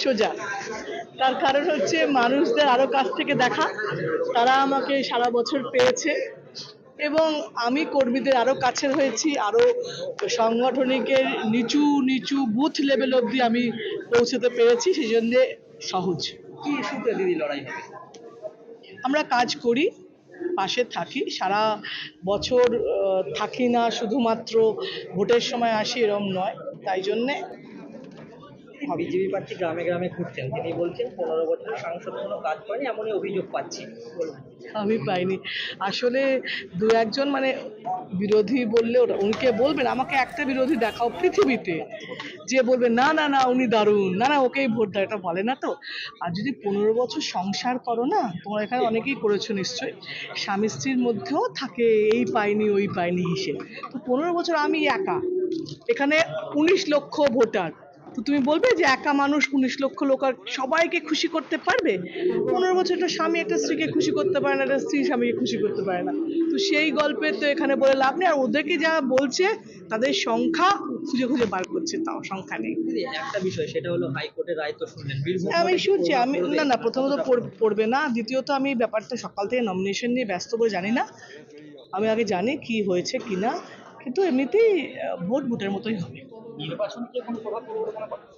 সোজা। তার কারণ হচ্ছে মানুষদের আরও কাছ থেকে দেখা। তারা আমাকে সারা বছর পেয়েছে। এবং আমি কর্মীদের আরও কাছের হয়েছি আরও সাংগঠনিকের নিচু নিচু বুথ লেভেল অবধি আমি পৌঁছতে পেরেছি সেই জন্য সহজ। কি ইস্যুতে দিদি লড়াই হবে? আমরা কাজ করি পাশে থাকি সারা বছর থাকি না শুধুমাত্র ভোটের সময় আসি এরম নয়। তাই জন্যে বিজেপি প্রার্থী গ্রামে গ্রামে ঘুরছেন। তিনি বলছেন, পনেরো বছর সাংসদ কোনো কাজ করেনি, এমনই অভিযোগ পাচ্ছি। আমি পাইনি। আসলে দু একজন মানে বিরোধী বললে ওটা উনিকে বলবেন? আমাকে একটা বিরোধী দেখাও পৃথিবীতে। যে বলবে, না না না, উনি দারুণ। না না, ওকেই ভোট দেয়। এটা বলে না তো? আর যদি পনেরো বছর সংসার করো না, তোমরা এখানে অনেকেই করেছ নিশ্চয়ই। স্বামী স্ত্রীর মধ্যেও থাকে, এই পাইনি, ওই পাইনি, হিসেব। তো পনেরো বছর আমি একা। এখানে উনিশ লক্ষ ভোটার। তো তুমি বলবে যে একা মানুষ উনিশ লক্ষ লোক আর সবাইকে খুশি করতে পারবে? পনেরো বছর একটা স্বামী একটা স্ত্রীকে খুশি করতে পারে না একটা স্ত্রী স্বামীকে খুশি করতে পারে না। তো সেই গল্পে তো এখানে বলে লাভ নেই। আর ওদেরকে যা বলছে তাদের সংখ্যা খুঁজে খুঁজে বার করছে তাও সংখ্যা নেই। একটা বিষয় সেটা হলো হাইকোর্টের রায় তো শুনলেন। আমি শুনছি আমি না না প্রথমত পড়বে না। দ্বিতীয়ত আমি ব্যাপারটা সকাল থেকে নমিনেশন নিয়ে ব্যস্ত বলে জানি না। আমি আগে জানি কি হয়েছে কি না কিন্তু এমনিতেই ভোট ভোটের মতোই হবে। নির্বাচন কি কোনো প্রভাব পড়বে মনে করেন?